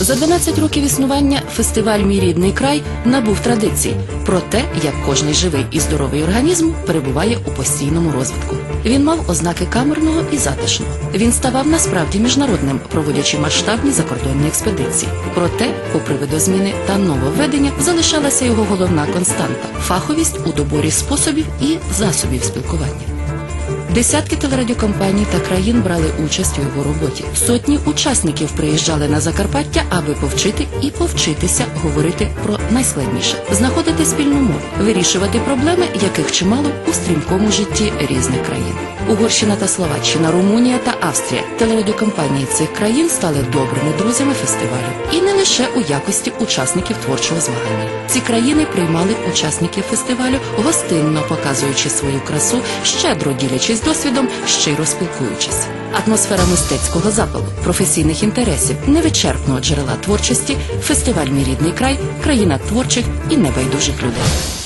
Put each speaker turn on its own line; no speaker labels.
За 12 років існування фестиваль Мій рідний край набув традицій про те, як кожний живий і здоровий організм перебуває у постійному розвитку. Він мав ознаки камерного і затишного. Він ставав насправді міжнародним, проводячи масштабні закордонні експедиції. Проте, попри видозміни та нововведення, залишалася його головна константа фаховість у доборі способів і засобів спілкування. Десятки телерадіокомпаній та країн брали участь у його роботі. Сотні учасників приїжджали на Закарпаття, аби повчити і повчитися говорити про найскладніше, знаходити спільну мову, вирішувати проблеми, яких чимало у стрімкому житті різних країн. Угорщина та Словаччина, Румунія та Австрія. Телерадіокомпанії цих країн стали добрими друзями фестивалю, і не лише у якості учасників творчого змагання. Ці країни приймали учасників фестивалю, гостинно показуючи свою красу, щедро ділячись досвідом, щиро спілкуючись. Атмосфера мистецького запалу, професійних інтересів, невичерпного джерела творчості, фестиваль Мій рідний край, країна творчих і небайдужих людей.